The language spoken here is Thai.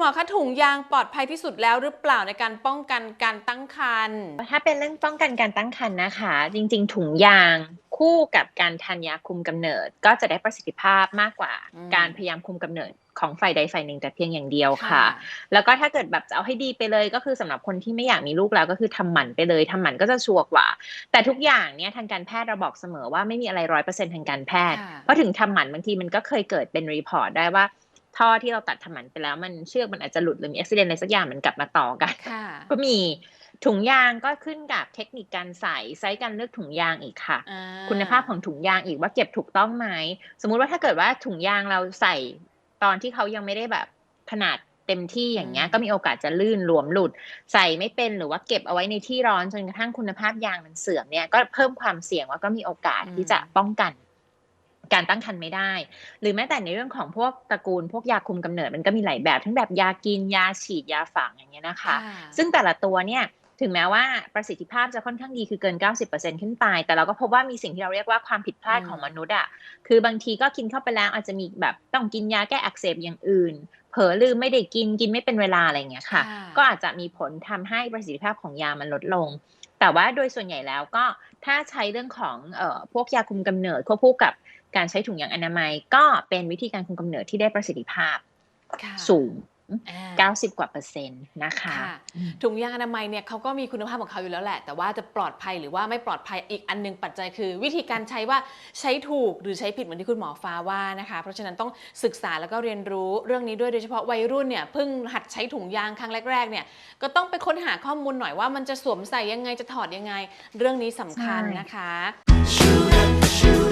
หมอคะถุงยางปลอดภัยที่สุดแล้วหรือเปล่าในการป้องกันการตั้งครรภ์ถ้าเป็นเรื่องป้องกันการตั้งครรภ์นะคะ จริง ๆ ถุงยางคู่กับการทานยาคุมกำเนิด ก็จะได้ประสิทธิภาพมากกว่าอืมการพยายามคุมกำเนิดของฝ่ายใดฝ่ายหนึ่งแต่เพียงอย่างเดียวค่ะ แล้วก็ถ้าเกิดแบบจะเอาให้ดีไปเลย ก็คือสำหรับคนที่ไม่อยากมีลูกแล้วก็คือทำหมันไปเลยทำหมันก็จะชัวร์กว่า แต่ทุกอย่างเนี่ยทางการแพทย์เราบอกเสมอว่าไม่มีอะไรร้อยเปอร์เซ็นต์ทางการแพทย์ค่ะเพราะถึงทำหมันบางทีมันก็เคยเกิดเป็นรีพอร์ตได้ว่า ท่อที่เราตัดทำหมันไปแล้วมันเชือกมันอาจจะหลุดหรือมีอุบิเหตุอะไรสักอย่างมันกลับมาต่อกันค่ะก็มีถุงยางก็ขึ้นกับเทคนิคการใส่ไซส์การเลือกถุงยางอีกค่ะอ่าคุณภาพของถุงยางอีกว่าเก็บถูกต้องไหมสมมุติว่าถ้าเกิดว่าถุงยางเราใส่ตอนที่เขายังไม่ได้แบบขนาดเต็มที่อย่างเงี้ยก็มีโอกาสจะลื่นหลวมหลุด ใส่ไม่เป็นหรือว่าเก็บเอาไว้ในที่ร้อนจนกระทั่งคุณภาพยางมันเสื่อมเนี่ยก็เพิ่มความเสี่ยงว่าก็มีโอกาสที่จะป้องกัน การตั้งครรภ์ไม่ได้ หรือแม้แต่ในเรื่องของพวกตระกูลพวกยาคุมกำเนิดมันก็มีหลายแบบทั้งแบบยากินยาฉีดยาฝังอย่างเงี้ยนะคะ ซึ่งแต่ละตัวเนี่ยถึงแม้ว่าประสิทธิภาพจะค่อนข้างดีคือเกิน 90%ขึ้นไป แต่เราก็พบว่ามีสิ่งที่เราเรียกว่าความผิดพลาดอืมของมนุษย์อะ คือบางทีก็กินเข้าไปแล้วอาจจะมีแบบต้องกินยาแก้อักเสบอย่างอื่น เผลอลืมไม่ได้กินกินไม่เป็นเวลาอะไรอย่างเงี้ยค่ะค่ะ ก็อาจจะมีผลทำให้ประสิทธิภาพของยามันลดลง แต่ว่าโดยส่วนใหญ่แล้วก็ถ้าใช้เรื่องของเอ่อพวกยาคุมกำเนิดควบคู่กับการใช้ถุงยางอนามัย ก็เป็นวิธีการคุมกำเนิดที่ได้ประสิทธิภาพค่ะสูงอ่า 90 กว่าเปอร์เซ็นต์นะคะค่ะถุงยางอนามัยเนี่ยเขาก็มีคุณภาพของเขาอยู่แล้วแหละ แต่ว่าจะปลอดภัยหรือว่าไม่ปลอดภัยอีกอันหนึงปัจจัยคือ วิธีการใช้ว่าใช้ถูกหรือใช้ผิดเหมือนที่คุณหมอฟ้าว่านะคะ เพราะฉะนั้นต้องศึกษาแล้วก็เรียนรู้เรื่องนี้ด้วยโดยเฉพาะวัยรุ่นเนี่ยเพิ่งหัดใช้ถุงยางครั้งแรกๆเนี่ยก็ต้องไปค้นหาข้อมูลหน่อยว่ามันจะสวมใส่ยังไงจะถอดยังไง เรื่องนี้สำคัญใช่นะคะ